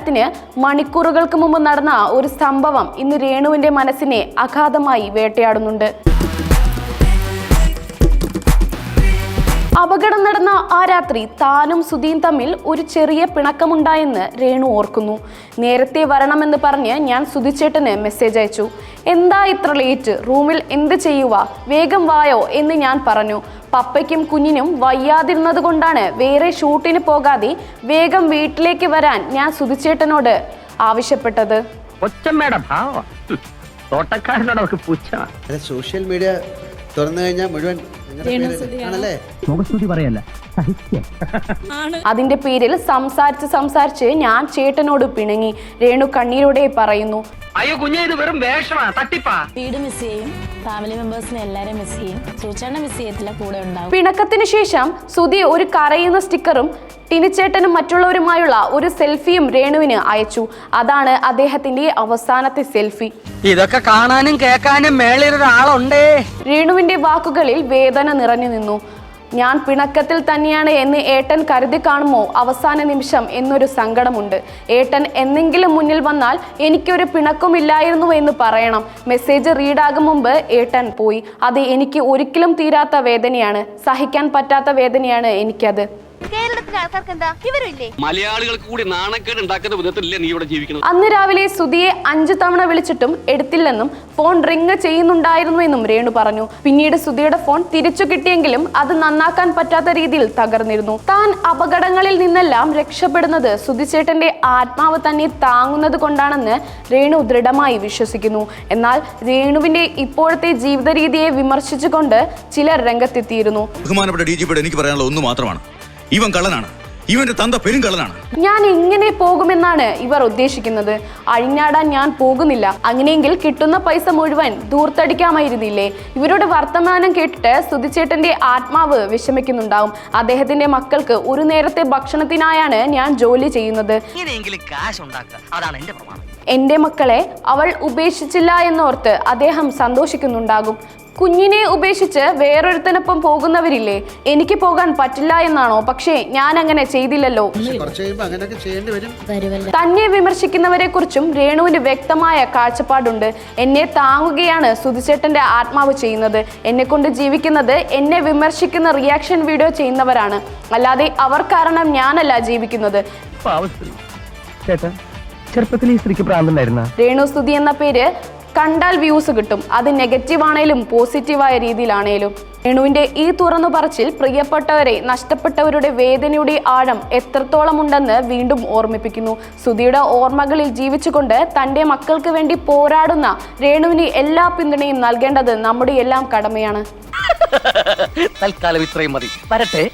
ത്തിന് മണിക്കൂറുകൾക്ക് മുമ്പ് നടന്ന ഒരു സംഭവം ഇന്ന് രേണുവിന്റെ മനസ്സിനെ അഗാധമായി വേട്ടയാടുന്നുണ്ട്. അപകടം നടന്ന ആ രാത്രി താനും സുധീൻ തമ്മിൽ ഒരു ചെറിയ പിണക്കമുണ്ടായെന്ന് രേണു ഓർക്കുന്നു. നേരത്തെ വരണമെന്ന് പറഞ്ഞ് ഞാൻ സുധിച്ചേട്ടന് മെസ്സേജ് അയച്ചു. എന്താ ഇത്ര ലേറ്റ് റൂമിൽ എന്ത് ചെയ്യുക വേഗം വായോ എന്ന് ഞാൻ പറഞ്ഞു. പപ്പയ്ക്കും കുഞ്ഞിനും വയ്യാതിരുന്നത് കൊണ്ടാണ് വേറെ ഷൂട്ടിന് പോകാതെ വേഗം വീട്ടിലേക്ക് വരാൻ ഞാൻ സുധിച്ചേട്ടനോട് ആവശ്യപ്പെട്ടത്. സോഷ്യൽ മീഡിയ തുറന്നു കഴിഞ്ഞാൽ മുഴുവൻ നിങ്ങളുടെ പേര് ആണല്ലേ? മുഖസ്തുതി പറയല്ല സഹിക്ക. അതിന്റെ പേരിൽ സംസാരിച്ച് സംസാരിച്ച് ഞാൻ ചേട്ടനോട് പിണങ്ങി. രേണു കണ്ണീരോടെ പറയുന്നു. അയ്യോ കുഞ്ഞേ ഇത് വെറും വേഷമാ തട്ടിപ്പാ. വീട് മിസ് ചെയ്യും. ഫാമിലി മെമ്പേഴ്സിനെ മിസ് ചെയ്യും. സൂചന മിസ് ചെയ്യത്തില്ല കൂടെ ഉണ്ടാവും. പിണക്കത്തിന് ശേഷം സുധി ഒരു കരയുന്ന സ്റ്റിക്കറും ടിനിച്ചേട്ടനും മറ്റുള്ളവരുമായുള്ള ഒരു സെൽഫിയും രേണുവിന് അയച്ചു. അതാണ് അദ്ദേഹത്തിന്റെ അവസാനത്തെ സെൽഫി. ഇതൊക്കെ കാണാനും കേൾക്കാനും മേളിലൊരാളുണ്ടേ രേണുവിന്റെ വാക്കുകളിൽ വേദന നിറഞ്ഞു നിന്നു. ഞാൻ പിണക്കത്തിൽ തന്നെയാണ് എന്ന് ഏട്ടൻ കരുതി കാണുമോ? അവസാന നിമിഷം എന്നൊരു സങ്കടമുണ്ട്. ഏട്ടൻ എന്നെങ്കിലും മുന്നിൽ വന്നാൽ എനിക്കൊരു പിണക്കമില്ലായിരുന്നു എന്ന് പറയണം. മെസ്സേജ് റീഡാകും മുമ്പ് ഏട്ടൻ പോയി. അത് എനിക്ക് ഒരിക്കലും തീരാത്ത വേദനയാണ്. സഹിക്കാൻ പറ്റാത്ത വേദനയാണ് എനിക്കത്. കേരളത്തിലെ ആൾക്കാർക്ക് എന്താ വിവരമില്ലേ? മലയാളികൾക്ക് കൂടി നാണക്കേട് ഉണ്ടാക്കുന്ന വിധത്തിലല്ലേ നീ ഇവിടെ ജീവിക്കുന്നത്? അന്ന് രാവിലെ സുധിയെ അഞ്ചു തവണ വിളിച്ചിട്ടും എടുത്തില്ലെന്നും ഫോൺ റിങ് ചെയ്യുന്നുണ്ടായിരുന്നു എന്നും രേണു പറഞ്ഞു. പിന്നീട് സുധിയുടെ ഫോൺ തിരിച്ചു കിട്ടിയെങ്കിലും അത് നന്നാക്കാൻ പറ്റാത്ത രീതിയിൽ തകർന്നിരുന്നു. താൻ അപകടങ്ങളിൽ നിന്നെല്ലാം രക്ഷപ്പെടുന്നത് സുധിച്ചേട്ടന്റെ ആത്മാവ് തന്നെ താങ്ങുന്നത് കൊണ്ടാണെന്ന് രേണു ദൃഢമായി വിശ്വസിക്കുന്നു. എന്നാൽ രേണുവിന്റെ ഇപ്പോഴത്തെ ജീവിത രീതിയെ വിമർശിച്ചുകൊണ്ട് ചിലർ രംഗത്തെത്തിയിരുന്നു. ബഹുമാനപ്പെട്ട ഡി എനിക്ക് പറയാനുള്ള ഒന്ന് മാത്രമാണ്. ഇവൻ കള്ളനാണ്. ഇവന്റെ തന്ത പെരും കള്ളനാണ് ഞാൻ ഇങ്ങനെ പോകുമെന്നാണ് ഇവർ ഉദ്ദേശിക്കുന്നത്. അഴിഞ്ഞാടാൻ ഞാൻ പോകുന്നില്ല. അങ്ങനെയെങ്കിൽ കിട്ടുന്ന പൈസ മുഴുവൻ ദൂർത്തടിക്കാമായിരുന്നില്ലേ? ഇവരുടെ വർത്തമാനം കേട്ടിട്ട് സുധിച്ചേട്ടന്റെ ആത്മാവ് വിഷമിക്കുന്നുണ്ടാവും. അദ്ദേഹത്തിന്റെ മക്കൾക്ക് ഒരു നേരത്തെ ഭക്ഷണത്തിനായാണ് ഞാൻ ജോലി ചെയ്യുന്നത്. അതാണ് എന്റെ പ്രമാണം. എന്റെ മക്കളെ അവൾ ഉപേക്ഷിച്ചില്ല എന്നോർത്ത് അദ്ദേഹം സന്തോഷിക്കുന്നുണ്ടാകും. കുഞ്ഞിനെ ഉപേക്ഷിച്ച് വേറൊരുത്തനൊപ്പം പോകുന്നവരില്ലേ? എനിക്ക് പോകാൻ പറ്റില്ല എന്നാണോ? പക്ഷേ ഞാൻ അങ്ങനെ ചെയ്തില്ലല്ലോ തന്നെ വിമർശിക്കുന്നവരെ കുറിച്ചും രേണുവിന് വ്യക്തമായ കാഴ്ചപ്പാടുണ്ട്. എന്നെ താങ്ങുകയാണ് സുധിച്ചേട്ടന്റെ ആത്മാവ് ചെയ്യുന്നത്. എന്നെ കൊണ്ട് ജീവിക്കുന്നത് എന്നെ വിമർശിക്കുന്ന റിയാക്ഷൻ വീഡിയോ ചെയ്യുന്നവരാണ്. അല്ലാതെ അവർ കാരണം ഞാനല്ല ജീവിക്കുന്നത്. ചേട്ടാ ചെറുപ്പത്തിൽ ഈ സ്ത്രീക്ക് പ്രാന്തുണ്ടായിരുന്ന? രേണു സ്തുതി എന്ന പേര് കണ്ടാൽ വ്യൂസ് കിട്ടും. അത് നെഗറ്റീവ് ആണേലും പോസിറ്റീവായ രീതിയിലാണേലും. രേണുവിന്റെ ഈ തുറന്നു പറച്ചിൽ പ്രിയപ്പെട്ടവരെ നഷ്ടപ്പെട്ടവരുടെ വേദനയുടെ ആഴം എത്രത്തോളം ഉണ്ടെന്ന് വീണ്ടും ഓർമ്മിപ്പിക്കുന്നു. സുധിയുടെ ഓർമ്മകളിൽ ജീവിച്ചുകൊണ്ട് തന്റെ മക്കൾക്ക് വേണ്ടി പോരാടുന്ന രേണുവിന് എല്ലാ പിന്തുണയും നൽകേണ്ടത് നമ്മുടെ എല്ലാം കടമയാണ്. തൽക്കാലം ഇത്രയും മതി. വരട്ടെ.